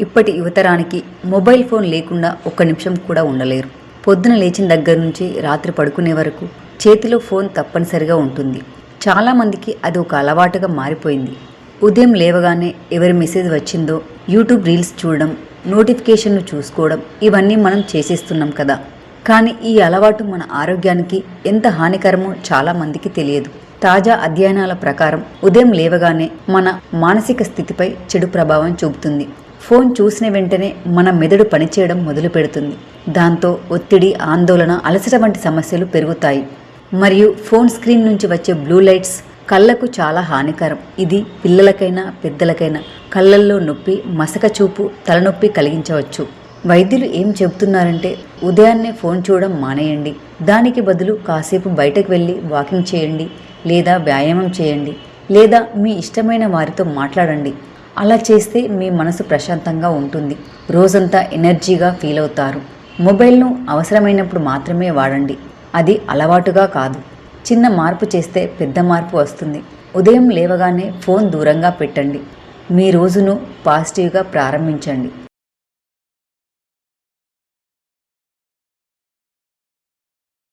ఇప్పటి యువతరానికి mobile phone లేకుండా ఒక్క నిమిషం కూడా ఉండలేరు. పొద్దున లేచిన దగ్గర నుంచి రాత్రి పడుకునే వరకు చేతిలో ఫోన్ తప్పనిసరిగా ఉంటుంది. చాలామందికి అది ఒక అలవాటుగా మారిపోయింది. ఉదయం లేవగానే ఎవరి మెసేజ్ వచ్చిందో యూట్యూబ్ రీల్స్ చూడడం నోటిఫికేషన్లు చూసుకోవడం ఇవన్నీ మనం చేసేస్తున్నాం కదా. కానీ ఈ అలవాటు మన ఆరోగ్యానికి ఎంత హానికరమో చాలామందికి తెలియదు. తాజా అధ్యయనాల ప్రకారం ఉదయం లేవగానే మన మానసిక స్థితిపై చెడు ప్రభావం చూపుతుంది. ఫోన్ చూసిన వెంటనే మన మెదడు పనిచేయడం మొదలు పెడుతుంది. దాంతో ఒత్తిడి ఆందోళన అలసట వంటి సమస్యలు పెరుగుతాయి. మరియు ఫోన్ స్క్రీన్ నుంచి వచ్చే బ్లూ లైట్స్ కళ్ళకు చాలా హానికరం. ఇది పిల్లలకైనా పెద్దలకైనా కళ్ళల్లో నొప్పి మసక చూపు తలనొప్పి కలిగించవచ్చు. వైద్యులు ఏం చెబుతున్నారంటే ఉదయాన్నే ఫోన్ చూడడం మానేయండి. దానికి బదులు కాసేపు బయటకు వెళ్ళి వాకింగ్ చేయండి లేదా వ్యాయామం చేయండి లేదా మీ ఇష్టమైన వారితో మాట్లాడండి. అలా చేస్తే మీ మనసు ప్రశాంతంగా ఉంటుంది. రోజంతా ఎనర్జీగా ఫీల్ అవుతారు. మొబైల్ను అవసరమైనప్పుడు మాత్రమే వాడండి. అది అలవాటుగా కాదు. చిన్న మార్పు చేస్తే పెద్ద మార్పు వస్తుంది. ఉదయం లేవగానే ఫోన్ దూరంగా పెట్టండి. మీ రోజును పాజిటివ్గా ప్రారంభించండి.